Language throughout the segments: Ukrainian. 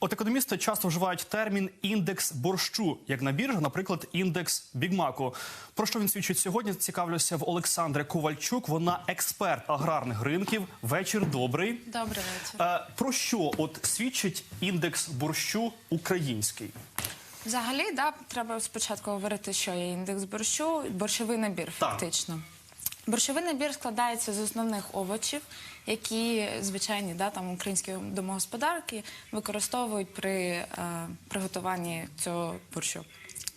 От економісти часто вживають термін індекс борщу, як на біржі, наприклад, індекс бігмаку. Про що він свідчить сьогодні? Цікавлюся в Олександри Ковальчук. Вона експерт аграрних ринків. Вечір добрий. Добрий вечір. Е, про що от свідчить індекс борщу український? Взагалі, да, треба спочатку говорити, що є індекс борщу, борщовий набір, Так. фактично. Борщовий набір складається з основних овочів, які звичайні да, там українські домогосподарки використовують при е, приготуванні цього борщу.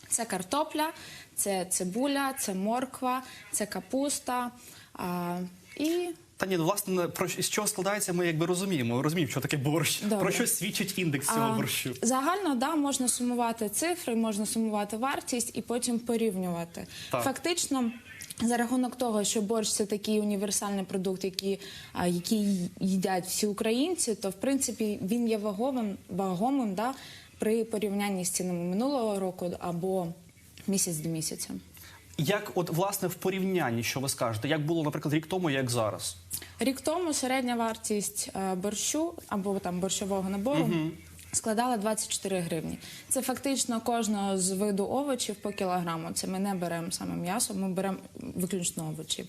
Це картопля, це цибуля, це морква, це капуста а, і Та ні, ну, власне, про з чого складається, ми якби розуміємо. Розуміємо, що таке борщ. Добре. Про що свідчить індекс цього А, борщу? Загально да, можна сумувати цифри, можна сумувати вартість і потім порівнювати. Так. Фактично. За рахунок того, що борщ це такий універсальний продукт, який, який їдять всі українці, то в принципі він є ваговим, вагомим да, при порівнянні з цінами минулого року або місяць до місяця. Як, от власне, в порівнянні, що ви скажете, як було, наприклад, рік тому, як зараз? Рік тому середня вартість е, борщу або там борщового набору складала 24 гривні. Це фактично кожного з виду овочів по кілограму. Це ми не беремо саме м'ясо, ми беремо виключно овочів.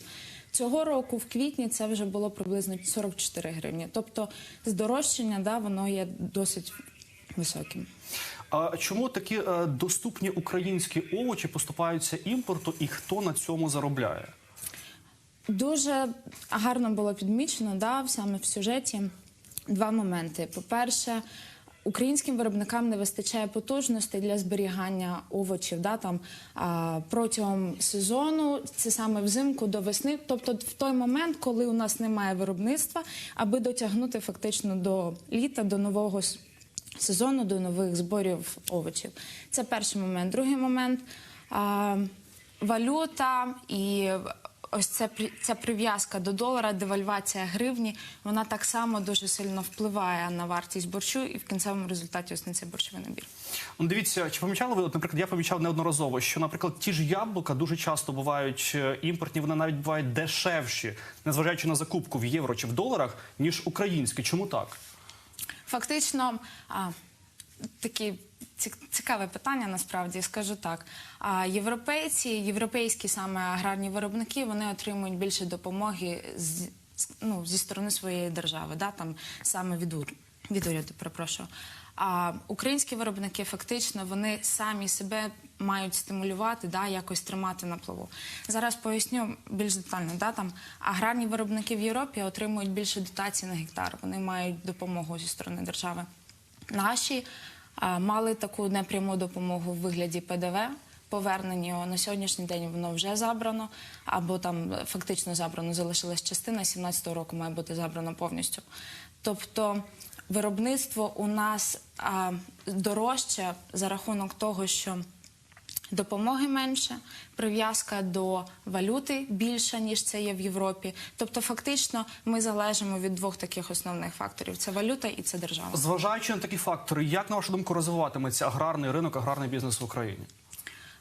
Цього року в квітні це вже було приблизно 44 гривні. Тобто здорожчання да, воно є досить високим. А чому такі е, доступні українські овочі поступаються імпорту, і хто на цьому заробляє? Дуже гарно було підмічено да, саме в сюжеті два моменти. По-перше, українським виробникам не вистачає потужностей для зберігання овочів да, там, а, протягом сезону, це саме взимку до весни, тобто в той момент, коли у нас немає виробництва, аби дотягнути фактично до літа, до нового сезону, до нових зборів овочів. Це перший момент. Другий момент. А, валюта і ось при- ця прив'язка до долара, девальвація гривні, вона так само дуже сильно впливає на вартість борщу і в кінцевому результаті ось на цей борщовий набір. Ну, дивіться, чи помічали ви, от, наприклад, я помічав неодноразово, що, наприклад, ті ж яблука дуже часто бувають е, імпортні, вони навіть бувають дешевші, незважаючи на закупку в євро чи в доларах, ніж українські. Чому так? Фактично, а, такі цікаве питання, насправді скажу так. А європейці, європейські саме аграрні виробники, вони отримують більше допомоги з, ну, зі сторони своєї держави, да, там саме від, ур- від уряду, перепрошую. А українські виробники фактично вони самі себе мають стимулювати, да, якось тримати на плаву. Зараз поясню більш детально. Да, там аграрні виробники в Європі отримують більше дотацій на гектар. Вони мають допомогу зі сторони держави. Наші мали таку непряму допомогу в вигляді ПДВ. Повернення його на сьогоднішній день воно вже забрано, або там е, фактично забрано, залишилась частина 17-го року має бути забрано повністю. Тобто виробництво у нас дорожче за рахунок того, що допомоги менше, прив'язка до валюти більша, ніж це є в Європі. Тобто, фактично, ми залежимо від двох таких основних факторів: це валюта і це держава. Зважаючи на такі фактори, як на вашу думку розвиватиметься аграрний ринок, аграрний бізнес в Україні?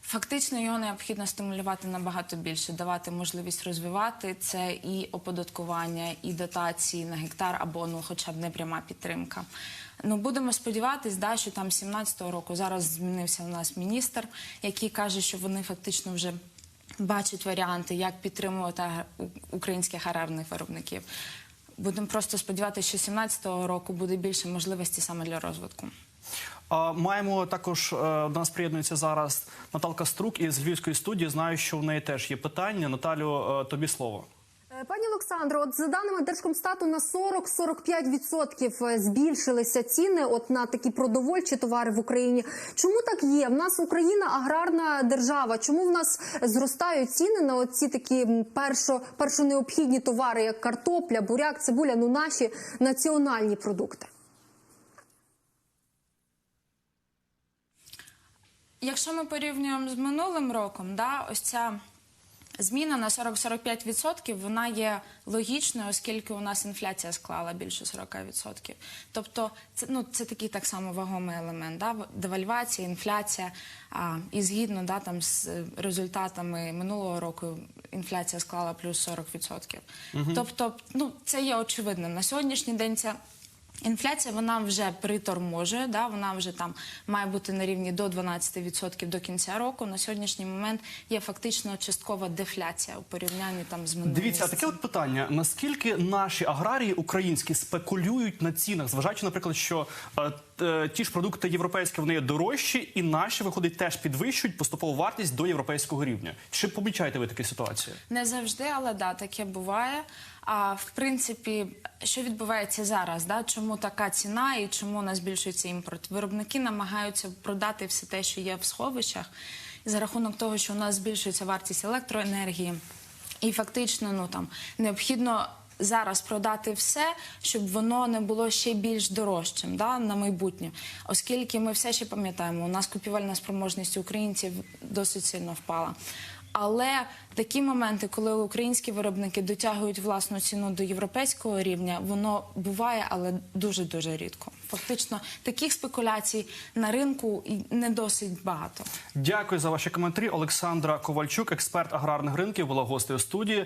Фактично його необхідно стимулювати набагато більше, давати можливість розвивати це і оподаткування, і дотації на гектар або ну, хоча б не пряма підтримка. Ну будемо сподіватись, да, що там 17-го року зараз змінився у нас міністр, який каже, що вони фактично вже бачать варіанти, як підтримувати українських аграрних виробників. Будемо просто сподіватися, що 17-го року буде більше можливості саме для розвитку. Маємо також е, до нас приєднується зараз Наталка Струк із Львівської студії. Знаю, що в неї теж є питання. Наталю, е, тобі слово. Е, Пані Олександро, от за даними Держкомстату, на 40-45% збільшилися ціни от на такі продовольчі товари в Україні. Чому так є? В нас Україна аграрна держава. Чому в нас зростають ціни на оці такі першо, першонеобхідні товари, як картопля, буряк, цибуля, ну наші національні продукти? Якщо ми порівнюємо з минулим роком, да, ось ця зміна на 40-45% вона є логічною, оскільки у нас інфляція склала більше 40%. Тобто, це ну це такий так само вагомий елемент. Да? Девальвація, інфляція. А, і згідно да, там з результатами минулого року інфляція склала плюс 40%. Тобто, ну це є очевидним. На сьогоднішній день це Інфляція вона вже приторможує, да, вона вже там має бути на рівні до 12% до кінця року. На сьогоднішній момент є фактично часткова дефляція у порівнянні там з минулим Дивіться, а таке от питання: наскільки наші аграрії українські спекулюють на цінах, зважаючи, наприклад, що е, ті ж продукти європейські вони є дорожчі, і наші виходить теж підвищують поступову вартість до європейського рівня. Чи помічаєте ви таку ситуацію? Не завжди, але да, таке буває. А в принципі, що відбувається зараз? Да? Чому така ціна і чому у нас збільшується імпорт? Виробники намагаються продати все те, що є в сховищах, за рахунок того, що у нас збільшується вартість електроенергії, і фактично, ну там необхідно. Зараз продати все, щоб воно не було ще більш дорожчим да, на майбутнє. Оскільки ми все ще пам'ятаємо, у нас купівельна спроможність українців досить сильно впала. Але такі моменти, коли українські виробники дотягують власну ціну до європейського рівня, воно буває, але дуже дуже рідко. Фактично, таких спекуляцій на ринку не досить багато. Дякую за ваші коментарі. Олександра Ковальчук, експерт аграрних ринків, була гостею студії.